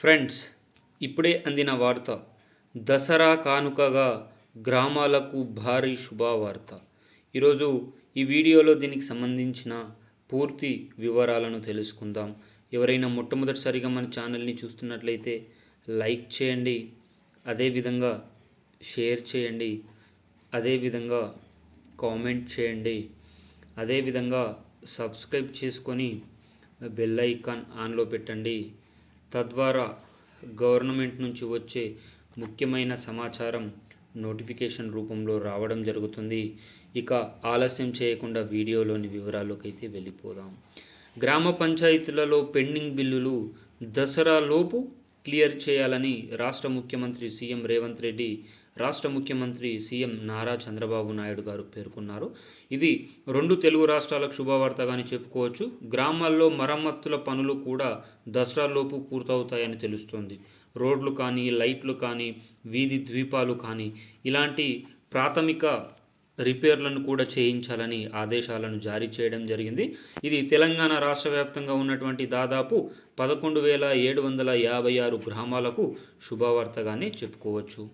Friends ఇప్పుడే అందిన వార్త దసరా కానుకగా గ్రామాలకు భారీ శుభవార్త. ఈరోజు ఈ వీడియోలో దీనికి సంబంధించిన పూర్తి వివరాలను తెలుసుకుందాం. ఎవరైనా మొట్టమొదటిసారిగా మన ఛానల్ని చూస్తున్నట్లయితే లైక్ చేయండి అదేవిధంగా షేర్ చేయండి అదేవిధంగా కామెంట్ చేయండి అదేవిధంగా సబ్స్క్రైబ్ చేసుకొని బెల్ ఐకాన్ ఆన్లో పెట్టండి. తద్వారా గవర్నమెంట్ నుంచి వచ్చే ముఖ్యమైన సమాచారం నోటిఫికేషన్ రూపంలో రావడం జరుగుతుంది. ఇక ఆలస్యం చేయకుండా వీడియోలోని వివరాల్లోకైతే వెళ్ళిపోదాం. గ్రామ పంచాయతీలలో పెండింగ్ బిల్లులు దసరా లోపు క్లియర్ చేయాలని రాష్ట్ర ముఖ్యమంత్రి సీఎం రేవంత్ రెడ్డి రాష్ట్ర ముఖ్యమంత్రి సీఎం నారా చంద్రబాబు నాయుడు గారు పేర్కొన్నారు. ఇది రెండు తెలుగు రాష్ట్రాలకు శుభవార్తగాని చెప్పుకోవచ్చు. గ్రామాల్లో మరమ్మతుల పనులు కూడా దసరాలోపు పూర్తవుతాయని తెలుస్తోంది. రోడ్లు కానీ లైట్లు కానీ వీధి ద్వీపాలు కానీ ఇలాంటి ప్రాథమిక రిపేర్లను కూడా చేయించాలని ఆదేశాలను జారీ చేయడం జరిగింది. ఇది తెలంగాణ రాష్ట్ర వ్యాప్తంగా ఉన్నటువంటి దాదాపు పదకొండు వేల ఏడు వందల యాభై ఆరు గ్రామాలకు శుభవార్తగానే చెప్పుకోవచ్చు.